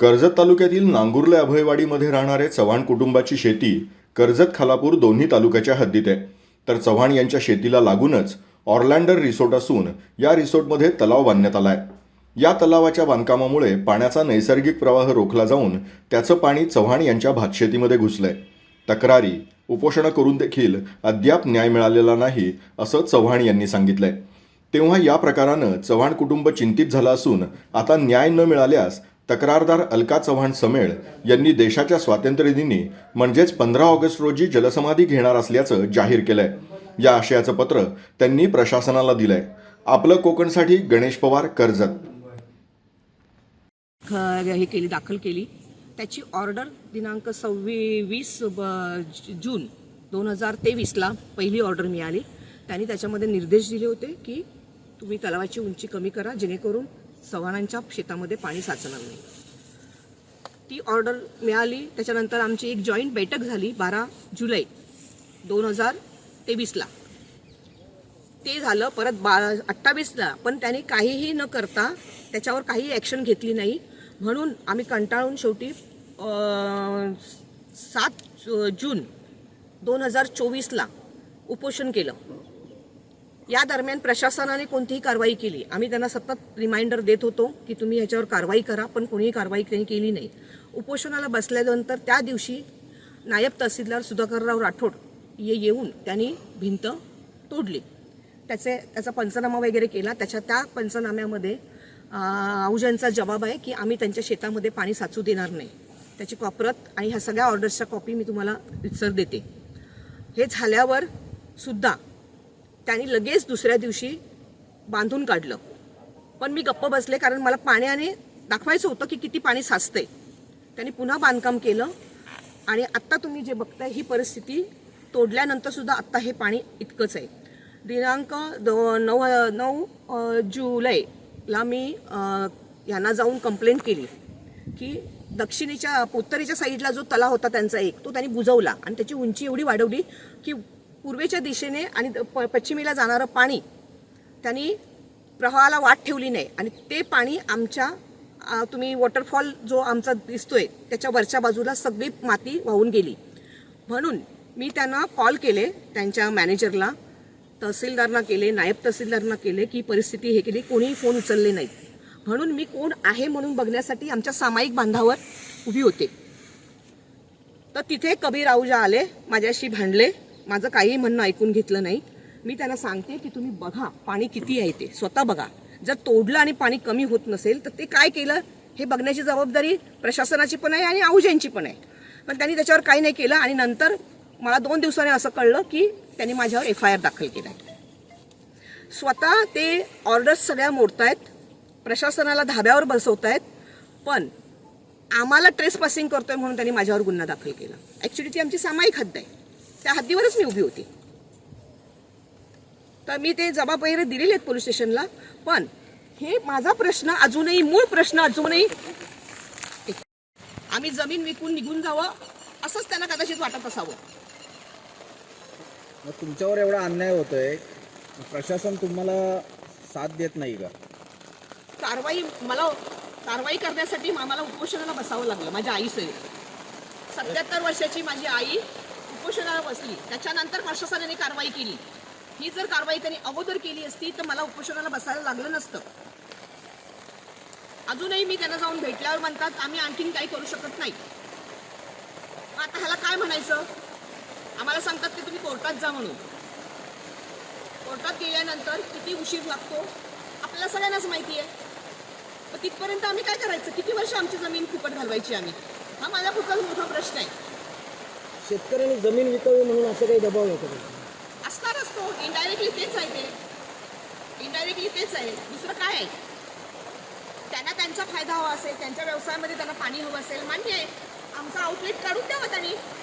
कर्जत तालुक्यातील नांगुर्ले अभयवाडीमध्ये राहणारे चव्हाण कुटुंबाची शेती कर्जत खालापूर दोन्ही तालुक्याच्या हद्दीत आहे. तर चव्हाण यांच्या शेतीला लागूनच ऑर्लँडर रिसोर्ट असून या रिसोर्टमध्ये तलाव बांधण्यात आला आहे या तलावाच्या बांधकामामुळे पाण्याचा नैसर्गिक प्रवाह रोखला जाऊन त्याचं पाणी चव्हाण यांच्या भातशेतीमध्ये घुसलंय. तक्रारी उपोषणं करून देखील अद्याप न्याय मिळालेला नाही असं चव्हाण यांनी सांगितलंय. तेव्हा या प्रकारानं चव्हाण कुटुंब चिंतित झालं असून आता न्याय न मिळाल्यास तक्रारदार अलका चव्हाण समेळ यांनी देशाच्या स्वातंत्र्यदिनी म्हणजेच पंधरा ऑगस्ट रोजी जलसमाधी घेणार असल्याचं जाहीर केलंय. या आशयाचं पत्र त्यांनी प्रशासनाला दिलंय. आपलं कोकणसाठी गणेश पवार कर्जत. हे केली दाखल केली. त्याची ऑर्डर दिनांक सव्वी वीस जून दोन हजार तेवीसला पहिली ऑर्डर मिळाली. त्यांनी त्याच्यामध्ये निर्देश दिले होते की तुम्ही तलावाची उंची कमी करा जेणेकरून चव्हाणांच्या शेतामध्ये पाणी साचणार नाही. ती ऑर्डर मिळाली त्याच्यानंतर आमची एक जॉईंट बैठक झाली बारा जुलै दोन हजार तेवीसला. ते झालं परत बा अठ्ठावीसला पण त्याने काहीही न करता त्याच्यावर काही ॲक्शन घेतली नाही. म्हणून आम्ही कंटाळून शेवटी सात जून दोन हजार चोवीसला उपोषण केलं. या दरम्यान प्रशासनाने कोणतीही कारवाई केली. आम्ही त्यांना सतत रिमाइंडर देत होतो की तुम्ही ह्याच्यावर कारवाई करा पण कोणीही कारवाई त्यांनी केली नाही. उपोषणाला बसल्यानंतर त्या दिवशी नायब तहसीलदार सुधाकरराव राठोड ये येऊन त्यांनी भिंत तोडली. त्याचे त्याचा पंचनामा वगैरे केला. त्याच्या त्या पंचनाम्यामध्ये अं, आहुजांचा जबाब आहे की आम्ही त्यांच्या शेतामध्ये पाणी साचू देणार नाही. त्याची कॉपरत आणि ह्या सगळ्या ऑर्डर्सच्या कॉपी मी तुम्हाला रितसर देते. हे झाल्यावर सुद्धा त्यांनी लगेच दुसऱ्या दिवशी बांधून काढलं. पण मी गप्प बसले कारण मला पाण्याने दाखवायचं होतं की किती पाणी साचतंय. त्यांनी पुन्हा बांधकाम केलं आणि आत्ता तुम्ही जे बघताय ही परिस्थिती तोडल्यानंतर सुद्धा आत्ता हे पाणी इतकंच आहे. दिनांक दो नऊ नऊ जुलैला मी यांना जाऊन कंप्लेंट केली की दक्षिणेच्या उत्तरेच्या साईडला जो तलाव होता त्यांचा एक तो त्यांनी बुजवला आणि त्याची उंची एवढी वाढवली की पूर्वेच्या दिशेने आणि प- पश्चिमेला जाणारं पाणी त्यांनी प्रवाहाला वाट ठेवली नाही. आणि ते पाणी आमच्या तुम्ही वॉटरफॉल जो आमचा दिसतोय त्याच्या वरच्या बाजूला सगळी माती वाहून गेली. म्हणून मी त्यांना कॉल केले त्यांच्या मॅनेजरला तहसीलदारना केले नायब तहसीलदारना केले की परिस्थिती हे केली कोणीही फोन उचलले नाही म्हणून मी कोण आहे म्हणून बघण्यासाठी आमच्या सामायिक बांधावर उभी होते. तर तिथे कबीर आहुजा आले माझ्याशी भांडले. माझं काही म्हणणं ऐकून घेतलं नाही. मी त्यांना सांगते की तुम्ही बघा पाणी किती आहे ते. स्वतः बघा. जर तोडलं आणि पाणी कमी होत नसेल तर ते काय केलं? हे बघण्याची जबाबदारी प्रशासनाची पण आहे आणि आहुजांची पण आहे. पण त्यांनी त्याच्यावर काही नाही केलं आणि नंतर मला दोन दिवसांनी असं कळलं की त्यांनी माझ्यावर एफ आय आर दाखल केला आहे स्वतः ते ऑर्डर्स सगळ्या मोडतायत प्रशासनाला धाब्यावर बसवत आहेत पण आम्हाला ट्रेस पासिंग करतोय म्हणून त्यांनी माझ्यावर गुन्हा दाखल केला. ॲक्च्युली ती आमची सामायिक हद्द आहे. त्या हद्दीवरच मी उभी होती. तर मी ते जबाब वगैरे दिलेले आहेत पोलीस स्टेशनला पण हे माझा प्रश्न अजूनही मूळ प्रश्न अजूनही आम्ही जमीन विकून निघून जावं असंच त्यांना कदाचित वाटत असावं. तुमच्यावर एवढा अन्याय होतोय प्रशासन तुम्हाला साथ देत नाही का? कारवाई मला कारवाई करण्यासाठी आम्हाला उपोषणाला बसावं लागलं माझ्या आईसहित सत्याहत्तर वर्षाची माझी आई उपोषणाला बसली. त्याच्यानंतर प्रशासनाने कारवाई केली. ही जर कारवाई त्यांनी अगोदर केली असती तर मला उपोषणाला बसायला लागलं नसतं. अजूनही मी त्यांना जाऊन भेटल्यावर म्हणतात आम्ही आणखीन काही करू शकत नाही. आता ह्याला काय म्हणायचं? आम्हाला सांगतात की तुम्ही कोर्टात जा म्हणून. कोर्टात गेल्यानंतर किती उशीर लागतो? आपल्याला सगळ्यांनाच माहिती आहे. मग तिथपर्यंत आम्ही काय करायचं? किती वर्ष आमची जमीन फुकट घालवायची आम्ही? हा माझा खूपच मोठा प्रश्न आहे. शेतकऱ्यांनी जमीन विकावी म्हणून असं काही दबाव येतो का? असणारच तो इनडायरेक्टली तेच आहे ते. इनडायरेक्टली तेच आहे. दुसरं काय आहे? त्यांना त्यांचा फायदा हवा असेल त्यांच्या व्यवसायामध्ये त्यांना पाणी हवं असेल. मान्य आहे. आमचा आउटलेट काढून द्यावं हो त्यांनी.